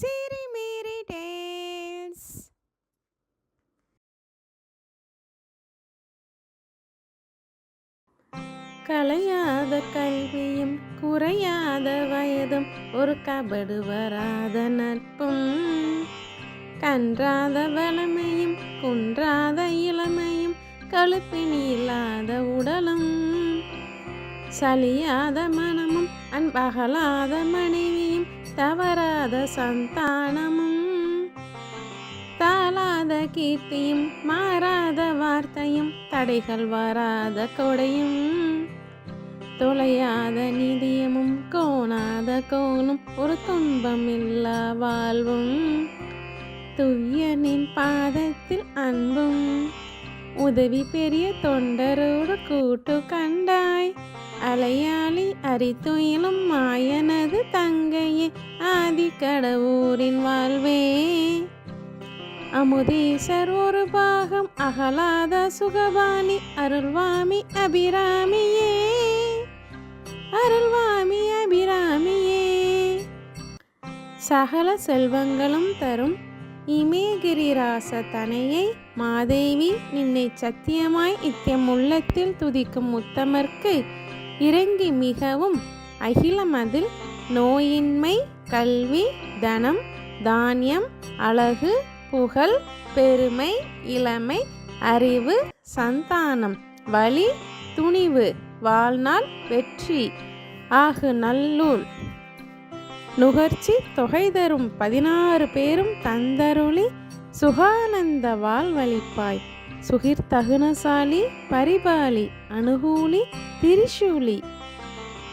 சீரி மீரி டேல்ஸ் கலையாத கல்வியும் குறையாத வயதும் ஒரு கபடு வராத நட்பும். கன்றாத வளமையும் குன்றாத இளமையும் கழுப்பினி இல்லாத உடலும். சலியாத மனமும் அன்பகலாத மனைவியும் தவறாத சந்தானமும் தாளாத கீர்த்தியும் மாறாத வார்த்தையும் தடைகள் வராத கொடையும் தொலையாத நிதியமும் கோணாத கோணும் ஒரு துன்பம் இல்லா வாழ்வும் துய்யனின் பாதத்தில் அன்பும் உதவி பெரிய தொண்டரோடு கூட்டு கண்டாய் அலையாளி அரித்துயிலும் மாயனது தங்கையே ஆதி கடவுரின் வாழ்வே. அமுதீசர் ஒரு பாகம் அகலாத சுகபாணி அருள்வாமி அபிராமியே. அருள்வாமி அபிராமியே. சகல செல்வங்களும் தரும் இமேகிரிராச தனையை மாதேவி நின்னை சத்தியமாய் இத்தியம் உள்ளத்தில் துதிக்கும் முத்தமர்க்கு இறங்கி மிகவும் அகிலமதில் நோயின்மை கல்வி தனம் தானியம் அழகு புகழ் பெருமை இளமை அறிவு சந்தானம் வழி துணிவு வாழ்நாள் வெற்றி ஆகு நல்லூல் நுகர்ச்சி தொகை தரும் பதினாறு பேரும் தந்தருளி சுகானந்த வாழ்வழிப்பாய். சுகிர்தகுணசாலி பரிபாலி அனுகூலி திரிசூலி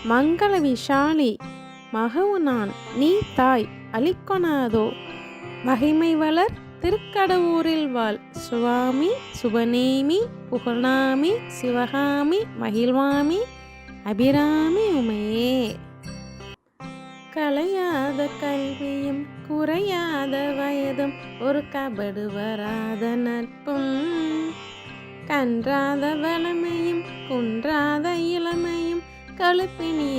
மங்கள விஷாலி மகவு நான் நீ தாய் அழிக்கொணாதோ. மகிமை வளர் திருக்கடவுரில் வாழ். சுவாமி சுபநேமி புகழாமி சிவகாமி மகிழ்வாமி அபிராமி உமையே கலையாத கல்வியும் குறையாத வயதும் ஒரு கபடு வராத நட்பும். கன்றாத வளமையும் குன்றாத இளமையும் கழுப்பினி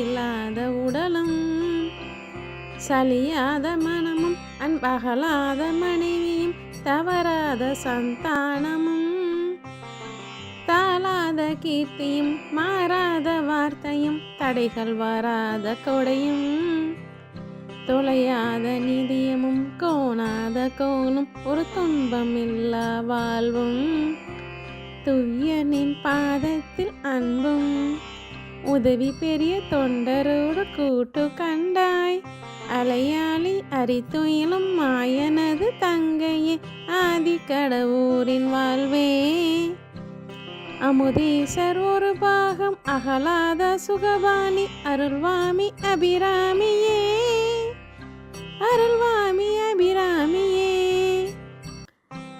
சலியாத மனமும் அன்பகலாத மனைவியும் தவறாத சந்தானமும். தாளாத கீர்த்தியும் மாறாத வார்த்தையும் தடைகள் வராத கொடையும். தொலையாத நிதியமும் கோணாத கோணும் ஒரு துன்பம் இல்லா வாழ்வும். துய்யனின் பாதத்தில் அன்பும். உதவி பெரிய தொண்டரோடு கூட்டு கண்டாய். அலையாளி அரித்துயிலும் மாயனது தங்கையே ஆதி கடவுரின் வாழ்வே. அமுதீசர் ஒரு பாகம் அகலாத சுகபாணி அருள்வாமி அபிராமியே. அருள்வாமி அபிராமியே.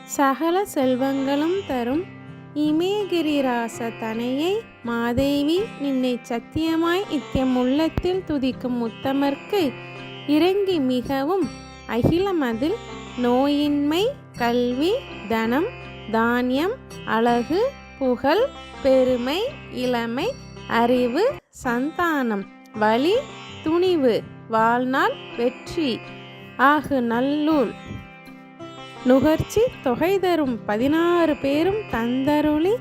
சகல செல்வங்களும் தரும் இமேகிரிராச தனையை மாதேவி நின்னை சத்தியமாய் இத்தியம் உள்ளத்தில் துதிக்கும் உத்தமர்க்கு இறங்கி மிகவும் அகிலமதில் நோயின்மை கல்வி தனம் தானியம் அழகு புகழ் பெருமை இளமை அறிவு சந்தானம் வழி துணிவு வாழ்நாள் வெற்றி ஆகு நல்லூல் நுகர்ச்சி தொகை தரும் பதினாறு பேரும் தந்தருளி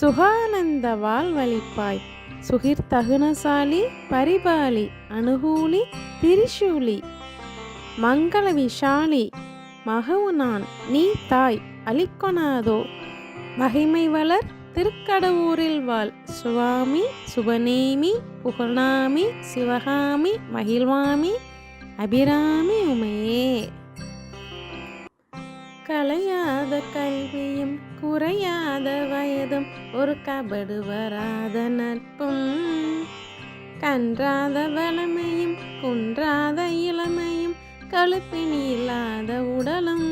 சுகானந்த வாழ்வழிப்பாய் சுகிர்தகுணசாலி பரிபாலி அனுகூலி திரிசூலி. மங்கள விஷாலி மகவுனான் நீ தாய் அளிக்கொணாதோ. மகிமை வளர் திருக்கடவூரில் வாழ். சுவாமி சுபநேமி புகழாமி சிவகாமி மகிழ்வாமி அபிராமி உமையே. கலையாத கல்வியும் குறையாத வயதும் ஒரு கபடு வராத நட்பும். கன்றாத வளமையும் குன்றாத இளமையும் கழுப்பினி இல்லாத உடலும்.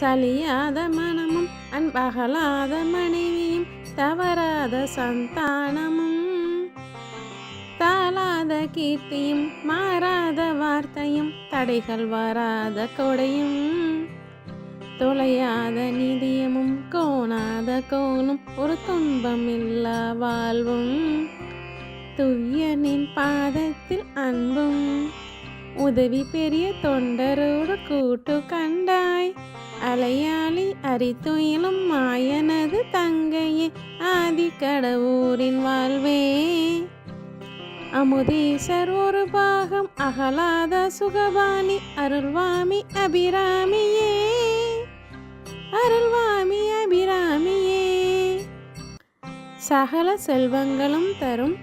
சலியாத மனமும் அன்பகலாத மனைவியும் தவறாத சந்தானமும். தாளாத கீர்த்தியும் மாறாத வார்த்தையும் தடைகள் வராத கொடையும். தொலையாத நிதியமும் கோணாத கோணும் ஒரு துன்பம் இல்லா வாழ்வும். துய்யனின் பாதத்தில் அன்பும் உதவி பெரிய தொண்டரோடு கூட்டு கண்டாய். அலையாளி அரித்துயிலும் மாயனது தங்கையே ஆதி கடவுரின் வாழ்வே. அமுதீசர் ஒரு பாகம் அகலாத சுகபாணி அருள்வாமி அபிராமியே. அருள்வாமி அபிராமியே. சகல செல்வங்களும் தரும்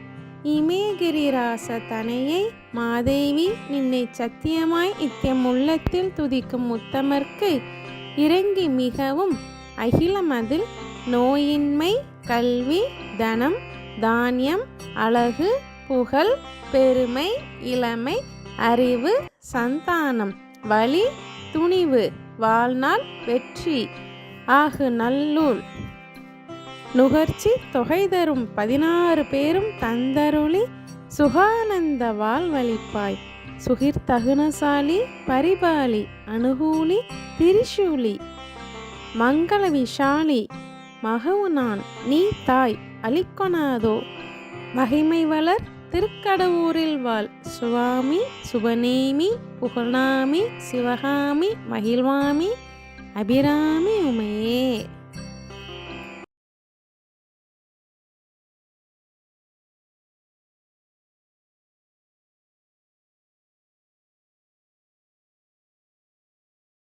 இமேகிரிராச தனையை மாதேவி நின்னை சத்தியமாய் இத்தியம் உள்ளத்தில் துதிக்கும் உத்தமர்க்கு இறங்கி மிகவும் அகிலமதில் நோயின்மை கல்வி தனம் தானியம் அழகு புகழ் பெருமை இளமை அறிவு சந்தானம் வழி துணிவு வாழ்நாள் வெற்றி. ஆகு நல்லூல் நுகர்ச்சி தொகை தரும் பதினாறு பேரும் தந்தருளி சுகானந்த வாழ்வழிப்பாய். சுகிர்தகுணசாலி பரிபாலி அனுகூலி திரிசூலி. மங்கள விஷாலி மகவுனான் நீ தாய் அளிக்கொணாதோ. மகிமை வளர் திருக்கடவூரில் வாழ். சுவாமி சுபநேமி புகழாமி சிவகாமி மகிழ்வாமி அபிராமி உமையே